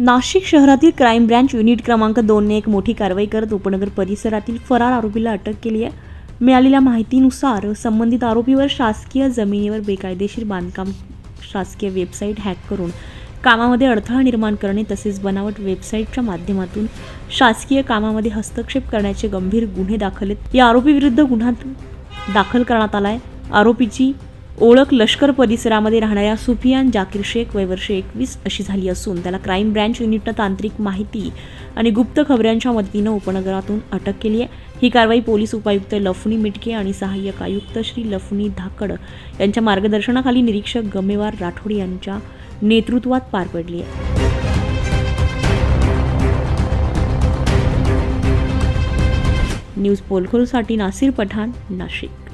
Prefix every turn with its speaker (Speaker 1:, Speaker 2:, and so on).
Speaker 1: नाशिक शहरातील crime branch unit क्रमांक दोनने एक मोठी कारवाई करत उपनगर परिसरातील फरार आरोपीला अटक केली आहे. मिळालेल्या माहितीनुसार संबंधित आरोपीवर शासकीय जमिनीवर बेकायदेशीर बांधकाम शासकीय वेबसाईट हॅक करून कामामध्ये अडथळा निर्माण करणे तसेच बनावट वेबसाईटच्या माध्यमातून शासकीय कामामध्ये हस्तक्षेप करण्याचे गंभीर गुन्हे दाखल आहेत. या आरोपीविरुद्ध गुन्हा दाखल करण्यात आला आहे. आरोपीची ओळख लष्कर परिसरामध्ये राहणाऱ्या सुफियान जाकीर शेख वय वर्ष एकवीस अशी झाली असून त्याला क्राईम ब्रँच युनिटनं तांत्रिक माहिती आणि गुप्त खबऱ्यांच्या मदतीनं उपनगरातून अटक केली आहे. ही कारवाई पोलीस उपायुक्त लफणी मिटके आणि सहाय्यक आयुक्त श्री लफणी धाकड यांच्या मार्गदर्शनाखाली निरीक्षक गमेवार राठोड यांच्या नेतृत्वात पार पडली आहे. न्यूज पोलखोलसाठी नासिर पठाण नाशिक.